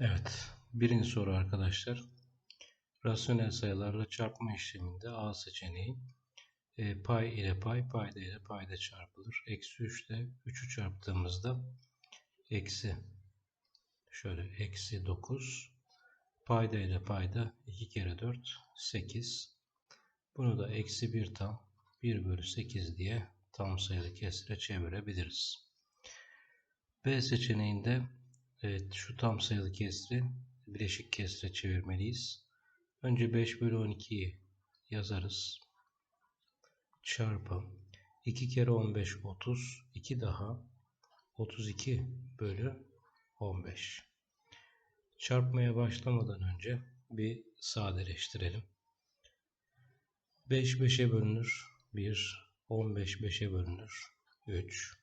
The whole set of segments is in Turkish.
Evet, birinci soru arkadaşlar. Rasyonel sayılarla çarpma işleminde A seçeneği e, pay ile pay, payda ile payda çarpılır. Eksi 3 ile 3'ü çarptığımızda eksi şöyle eksi 9 payda ile payda 2 kere 4 8 bunu da eksi 1 tam 1 bölü 8 diye tam sayılı kesire çevirebiliriz. B seçeneğinde Evet şu tam sayılı kesri bileşik kesre çevirmeliyiz. Önce 5 bölü 12'yi yazarız. Çarpı 2 kere 15 30 2 daha 32 bölü 15. Çarpmaya başlamadan önce bir sadeleştirelim. 5 5'e bölünür 1 15 5'e bölünür 3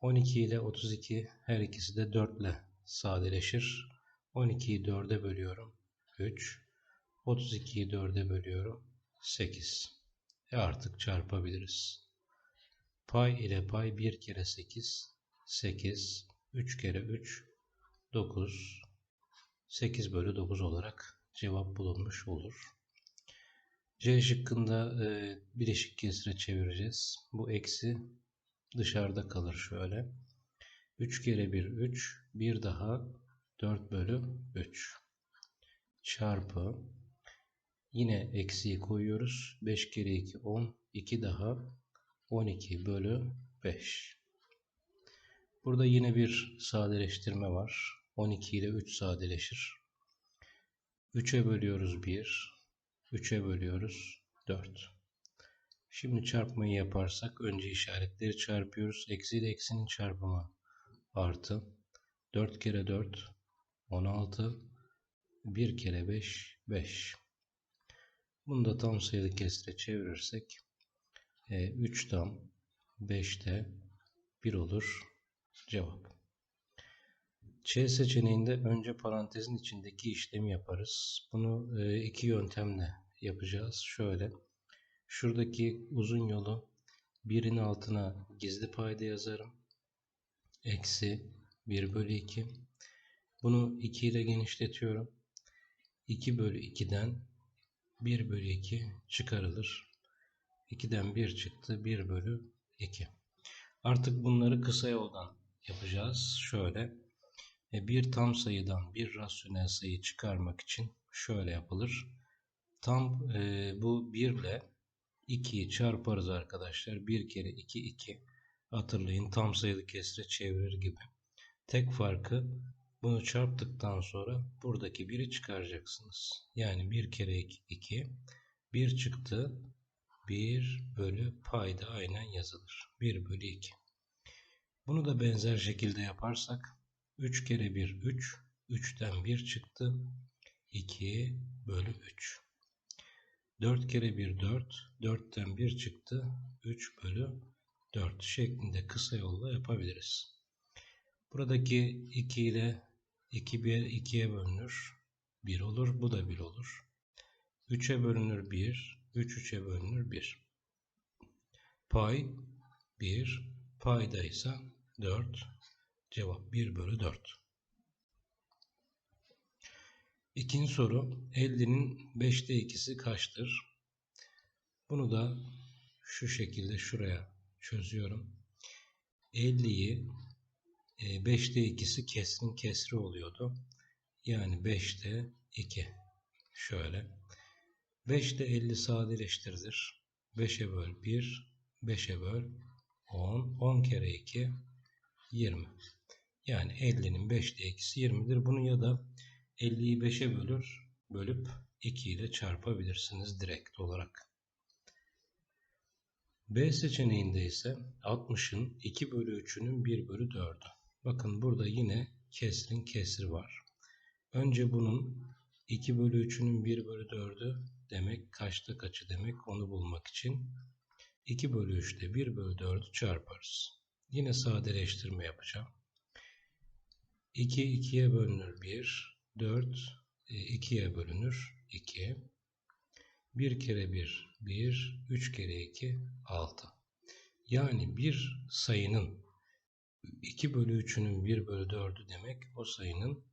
12 ile 32 her ikisi de 4 ile sadeleşir. 12'yi 4'e bölüyorum. 3. 32'yi 4'e bölüyorum. 8. E artık çarpabiliriz. Pay ile pay 1 kere 8. 8. 3 kere 3. 9. 8 bölü 9 olarak cevap bulunmuş olur. C şıkkında e, bileşik kesire çevireceğiz. Bu eksi dışarıda kalır şöyle. 3 kere 1 3 bir daha 4 bölü 3 çarpı. Yine eksiği koyuyoruz. 5 kere 2 10 2 daha 12 bölü 5 burada yine bir sadeleştirme var. 12 ile 3 sadeleşir. 3'e bölüyoruz 1 3'e bölüyoruz 4 Şimdi çarpmayı yaparsak önce işaretleri çarpıyoruz. Eksi ile eksinin çarpımı artı. 4 kere 4 16 1 kere 5 5. Bunu da tam sayılı kesire çevirirsek 3 e, tam 5'te 1 olur cevap. C seçeneğinde önce parantezin içindeki işlemi yaparız. Bunu e, iki yöntemle yapacağız. Şöyle Şuradaki uzun yolu birin altına gizli payda yazarım. Eksi 1 bölü 2. Bunu 2 ile genişletiyorum. 2 bölü 2'den 1 bölü 2 çıkarılır. 2'den 1 çıktı. 1 bölü 2. Artık bunları kısa yoldan yapacağız. Şöyle e, bir tam sayıdan bir rasyonel sayı çıkarmak için şöyle yapılır. Tam e, bu 1 ile 2'yi çarparız arkadaşlar. 1 kere 2 2. Hatırlayın tam sayılı kesre çevirir gibi. Tek farkı bunu çarptıktan sonra buradaki 1'i çıkaracaksınız. Yani 1 kere 2 2. 1 çıktı. 1 bölü payda aynen yazılır. 1 bölü 2. Bunu da benzer şekilde yaparsak 3 kere 1 3. 3'ten 1 çıktı. 2 bölü 3. 4 kere 1 4. 4'ten 1 çıktı. 3 bölü 4 şeklinde kısa yolla yapabiliriz. Buradaki 2 ile 2 bir 2'ye bölünür. 1 olur. Bu da 1 olur. 3'e bölünür 1. 3 3'e bölünür 1. Pay 1. Payda ise 4. Cevap 1 bölü 4. İkinci soru 50'nin 5'te 2'si kaçtır? Bunu da şu şekilde şuraya çözüyorum. 50'yi 5'te 2'si kesrin kesri oluyordu. Yani 5'te 2. Şöyle. 5'te 50 sadeleştirilir. 5'e böl 1, 5'e böl 10, 10 kere 2, 20. Yani 50'nin 5'te 2'si 20'dir. Bunu ya da 50'yi 5'e bölür, bölüp 2 ile çarpabilirsiniz direkt olarak. B seçeneğinde ise 60'ın 2 bölü 3'ünün 1 bölü 4'ü. Bakın burada yine kesrin kesri var. Önce bunun 2 bölü 3'ünün 1 bölü 4'ü demek kaçta kaçı demek onu bulmak için 2 bölü 3'te 1 bölü 4'ü çarparız. Yine sadeleştirme yapacağım. 2 2'ye bölünür 1, 4 2'ye bölünür 2. 1 kere 1 1, 3 kere 2 6. Yani bir sayının 2 bölü 3'ünün 1 bölü 4'ü demek o sayının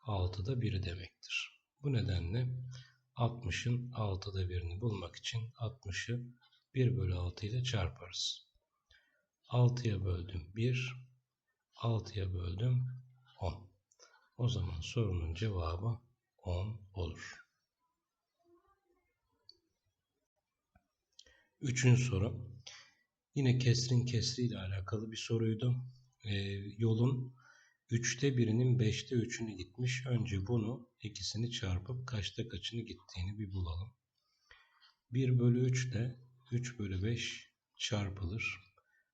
6'da 1'i demektir. Bu nedenle 60'ın 6'da 1'ini bulmak için 60'ı 1 bölü 6 ile çarparız. 6'ya böldüm 1, 6'ya böldüm 10. O zaman sorunun cevabı 10 olur. Üçüncü soru. Yine kesrin kesri ile alakalı bir soruydu. Ee, yolun 3'te birinin 5'te 3'ünü gitmiş. Önce bunu ikisini çarpıp kaçta kaçını gittiğini bir bulalım. 1 bölü 3 de 3 bölü 5 çarpılır.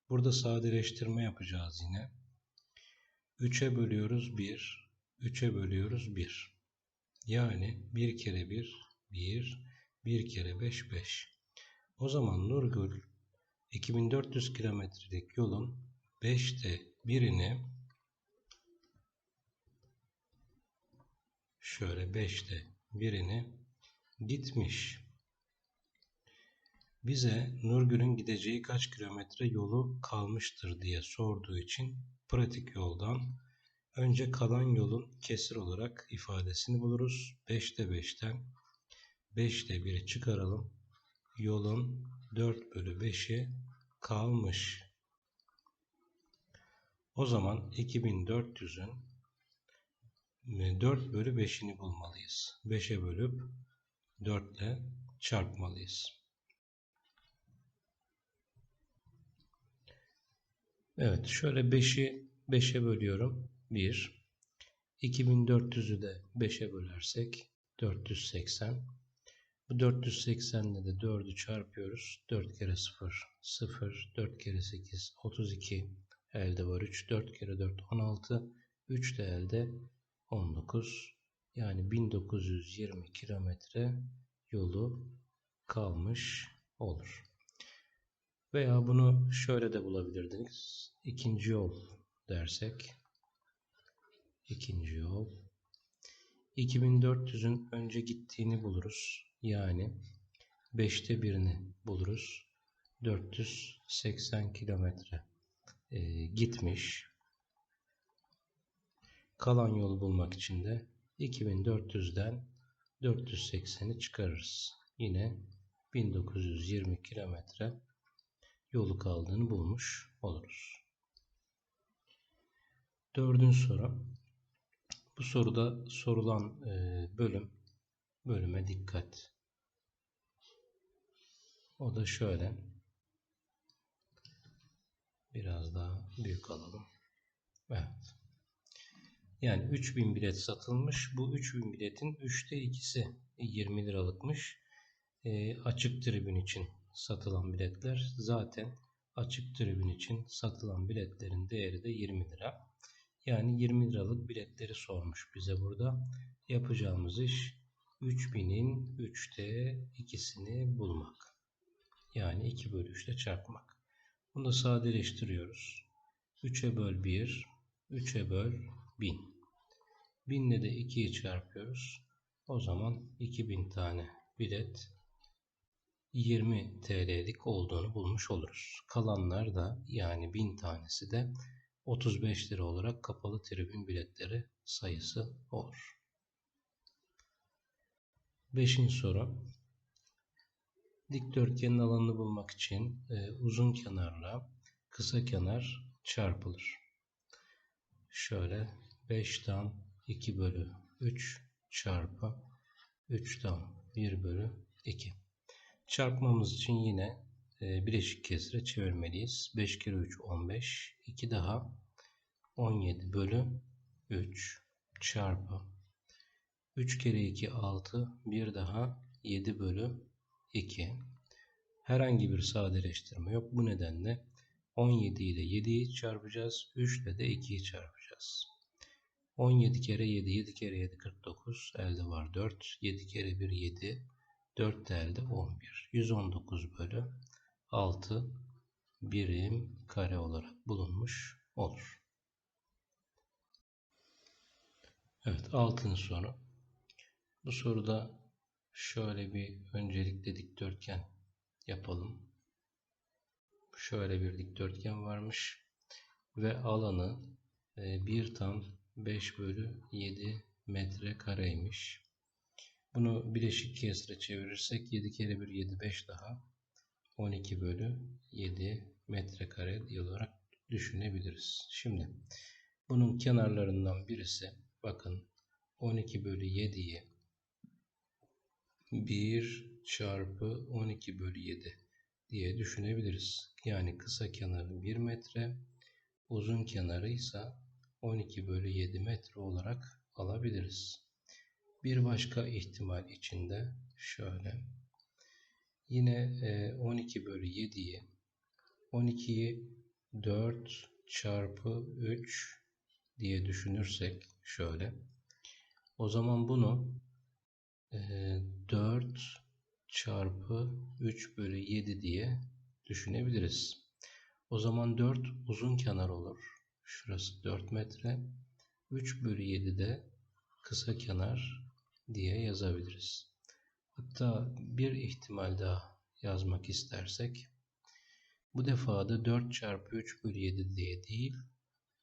Burada sadeleştirme yapacağız yine. 3'e bölüyoruz 1. 3'e bölüyoruz 1. Yani 1 kere 1 1. 1 kere 5 5. O zaman Nurgül 2400 kilometrelik yolun 5'te birini şöyle 5'te birini gitmiş. Bize Nurgül'ün gideceği kaç kilometre yolu kalmıştır diye sorduğu için pratik yoldan önce kalan yolun kesir olarak ifadesini buluruz. 5'te 5'ten 5'te 1'i çıkaralım. Yolun 4 bölü 5'i kalmış. O zaman 2400'ün 4 bölü 5'ini bulmalıyız. 5'e bölüp 4 ile çarpmalıyız. Evet şöyle 5'i 5'e bölüyorum. 1. 2400'ü de 5'e bölersek 480. Bu 480 ile de 4'ü çarpıyoruz. 4 kere 0 0 4 kere 8 32 elde var 3 4 kere 4 16 3 de elde 19 yani 1920 kilometre yolu kalmış olur. Veya bunu şöyle de bulabilirdiniz. İkinci yol dersek. İkinci yol. 2400'ün önce gittiğini buluruz. Yani 5'te birini buluruz. 480 kilometre e, gitmiş. Kalan yolu bulmak için de 2400'den 480'i çıkarırız. Yine 1920 kilometre yolu kaldığını bulmuş oluruz. Dördüncü soru. Bu soruda sorulan e, bölüm bölüme dikkat. O da şöyle. Biraz daha büyük alalım. Evet. Yani 3000 bilet satılmış. Bu 3000 biletin 3'te 2'si 20 liralıkmış. E, açık tribün için satılan biletler zaten açık tribün için satılan biletlerin değeri de 20 lira. Yani 20 liralık biletleri sormuş bize burada. Yapacağımız iş 3000'in 3'te 2'sini bulmak. Yani 2 bölü 3 ile çarpmak. Bunu da sadeleştiriyoruz. 3'e böl 1, 3'e böl 1000. 1000 ile de 2'yi çarpıyoruz. O zaman 2000 tane bilet 20 TL'lik olduğunu bulmuş oluruz. Kalanlar da yani 1000 tanesi de 35 lira olarak kapalı tribün biletleri sayısı olur. Beşinci soru. Dikdörtgenin alanını bulmak için e, uzun kenarla kısa kenar çarpılır. Şöyle 5 tam 2 bölü 3 çarpı 3 tam 1 bölü 2. Çarpmamız için yine bileşik kesire çevirmeliyiz. 5 kere 3 15. 2 daha 17 bölü 3 çarpı. 3 kere 2 6 bir daha 7 bölü 2 herhangi bir sadeleştirme yok. Bu nedenle 17 ile 7'yi çarpacağız. 3 ile de 2'yi çarpacağız. 17 kere 7 7 kere 7 49 elde var 4 7 kere 1 7 4 de elde 11 119 bölü 6 birim kare olarak bulunmuş olur. Evet altın soru. Bu soruda şöyle bir öncelikle dikdörtgen yapalım. Şöyle bir dikdörtgen varmış ve alanı 1 e, tam 5 bölü 7 metre kareymiş. Bunu bileşik kesre çevirirsek 7 kere 1 7 5 daha 12 bölü 7 metrekare diye olarak düşünebiliriz. Şimdi bunun kenarlarından birisi bakın 12 bölü 7'yi 1 çarpı 12 bölü 7 diye düşünebiliriz. Yani kısa kenarı 1 metre, uzun kenarı ise 12 bölü 7 metre olarak alabiliriz. Bir başka ihtimal içinde şöyle. Yine 12 bölü 7'yi 12'yi 4 çarpı 3 diye düşünürsek şöyle. O zaman bunu 4 çarpı 3 bölü 7 diye düşünebiliriz. O zaman 4 uzun kenar olur. Şurası 4 metre. 3 bölü 7 de kısa kenar diye yazabiliriz. Hatta bir ihtimal daha yazmak istersek bu defa da 4 çarpı 3 bölü 7 diye değil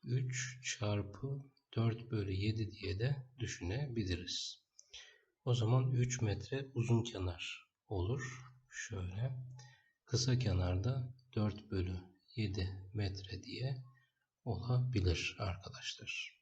3 çarpı 4 bölü 7 diye de düşünebiliriz. O zaman 3 metre uzun kenar olur. Şöyle. Kısa kenarda 4 bölü 7 metre diye olabilir arkadaşlar.